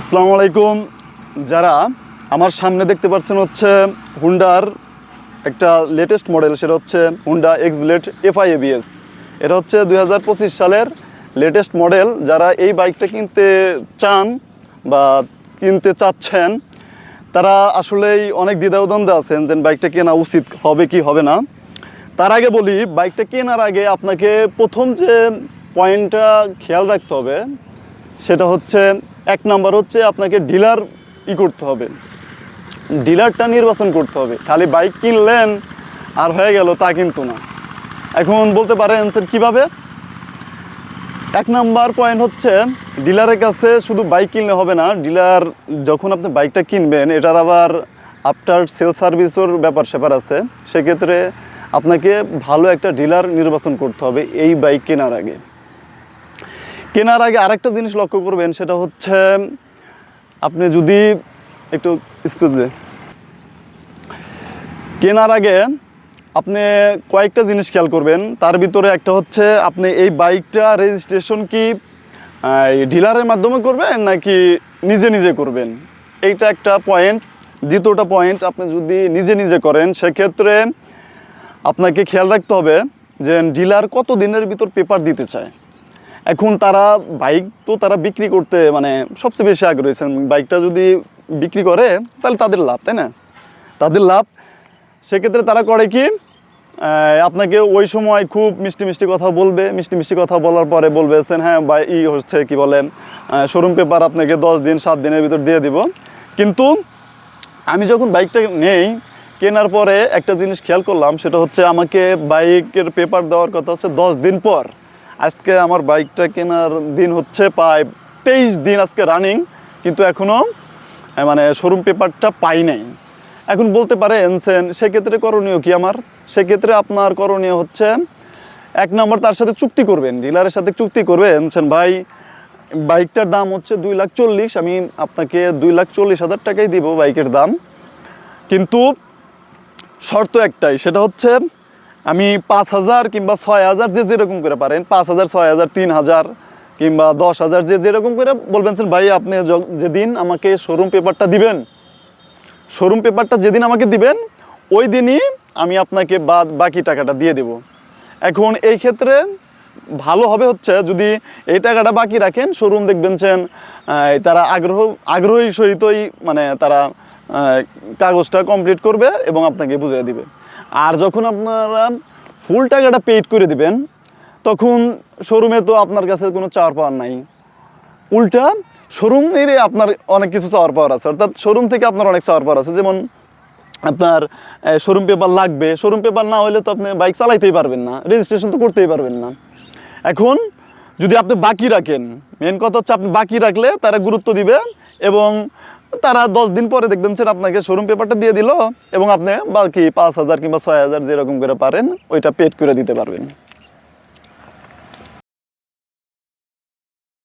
আসসালামু আলাইকুম। যারা আমার সামনে দেখতে পাচ্ছেন হচ্ছে হুন্ডার একটা লেটেস্ট মডেল সেটা হচ্ছে Honda X Blade FI ABS এটা হচ্ছে দু হাজার পঁচিশ সালের লেটেস্ট মডেল যারা এই বাইকটা কিনতে চান বা কিনতে চাচ্ছেন, তারা আসলেই অনেক দ্বিধাদ্বন্দ্বে আছেন যে বাইকটা কেনা উচিত হবে কি হবে না। তার আগে বলি বাইকটা কেনার আগে আপনাকে প্রথম যে পয়েন্টটা খেয়াল রাখতে হবে সেটা হচ্ছে এক নাম্বার হচ্ছে আপনাকে ডিলার ই করতে হবে। ডিলারটা নির্বাচন করতে হবে। খালি বাইক কিনলেন আর হয়ে গেল তা কিন্তু না। এখন বলতে পারেন যে কীভাবে? এক নাম্বার পয়েন্ট হচ্ছে ডিলারের কাছে শুধু বাইক কিনলে হবে না, ডিলার যখন আপনি বাইকটা কিনবেন, এটার আবার আফটার সেল সার্ভিসের ব্যাপার স্যাপার আছে। সেক্ষেত্রে আপনাকে ভালো একটা ডিলার নির্বাচন করতে হবে এই বাইক কেনার আগে। কেনার আগে আরেকটা জিনিস লক্ষ্য করবেন, সেটা হচ্ছে, আপনি যদি একটু স্পিড কেনার আগে আপনি কয়েকটা জিনিস খেয়াল করবেন, তার ভিতরে একটা হচ্ছে, আপনি এই বাইকটা রেজিস্ট্রেশন কি ডিলারের মাধ্যমে করবেন, নাকি নিজে নিজে করবেন? এইটা একটা পয়েন্ট দ্বিতীয়টা পয়েন্ট আপনি যদি নিজে নিজে করেন, সেক্ষেত্রে আপনাকে খেয়াল রাখতে হবে যে ডিলার কত দিনের ভিতর পেপার দিতে চায়। এখন তারা বাইক তো তারা বিক্রি করতে মানে সবচেয়ে বেশি আগ্রহীছেন বাইকটা যদি বিক্রি করে তাহলে তাদের লাভ তাই না? তাদের লাভ। সেক্ষেত্রে তারা করে কি আপনাকে ওই সময় খুব মিষ্টি মিষ্টি কথা বলবে। মিষ্টি মিষ্টি কথা বলার পরে বলবে "স্যার, হ্যাঁ বা ই হচ্ছে কি বলে শোরুম পেপার আপনাকে দশ দিন সাত দিনের ভিতর দিয়ে দিব। কিন্তু আমি যখন বাইকটা নেই কেনার পরে একটা জিনিস খেয়াল করলাম সেটা হচ্ছে আমাকে বাইকের পেপার দেওয়ার কথা হচ্ছে দশ দিন পর। আজকে আমার বাইকটা কেনার দিন হচ্ছে প্রায় তেইশ দিন আজকে রানিং কিন্তু এখনও মানে শোরুম পেপারটা পাই নাই। এখন বলতে পারে, এনসেন, সেক্ষেত্রে করণীয় কি আমার? সেক্ষেত্রে আপনার করণীয় হচ্ছে, এক নম্বর তার সাথে চুক্তি করবেন, ডিলারের সাথে চুক্তি করবেন এনসেন ভাই, বাইকটার দাম হচ্ছে দুই লাখ চল্লিশ, আমি আপনাকে দুই লাখ চল্লিশ হাজার টাকাই দিব বাইকের দাম। কিন্তু শর্ত একটাই, সেটা হচ্ছে আমি পাঁচ হাজার কিংবা ছয় হাজার যে যেরকম করে পারেন, পাঁচ হাজার, ছয় হাজার, তিন হাজার কিংবা দশ হাজার যে যেরকম করে বলবেন ভাই, আপনি যেদিন আমাকে শোরুম পেপারটা দিবেন শোরুম পেপারটা যেদিন আমাকে দিবেন, ওই দিনই আমি আপনাকে বাদ বাকি টাকাটা দিয়ে দেব। এখন এই ক্ষেত্রে ভালো হবে হচ্ছে যদি এই টাকাটা বাকি রাখেন শোরুম দেখবেন চেন তারা আগ্রহ, আগ্রহী সহিতই মানে তারা কাগজটা কমপ্লিট করবে এবং আপনাকে বুঝিয়ে দিবে। আর যখন আপনারা ফুল টাকাটা পেইড করে দিবেন, তখন শোরুমে তো আপনার কাছে কোনো চাওয়ার পাওয়ার নাই। উল্টা শোরুমের আপনার অনেক কিছু চাওয়ার পাওয়ার আছে। অর্থাৎ শোরুম থেকে আপনার অনেক চাওয়ার পাওয়ার আছে। যেমন আপনার শোরুম পেপার লাগবে। শোরুম পেপার না হলে তো আপনি বাইক চালাইতেই পারবেন না। রেজিস্ট্রেশন তো করতেই পারবেন না। এখন যদি আপনি বাকি রাখেন মেন কথা হচ্ছে আপনি বাকি রাখলে তারা গুরুত্ব দিবে এবং তারা দশ দিন পরে দেখবেন সেটা আপনাকে শোরুম পেপারটা দিয়ে দিল এবং আপনি বাকি পাঁচ হাজার কিংবা ছয় হাজার যেরকম করে পারেন, ওইটা পেড করে দিতে পারবেন।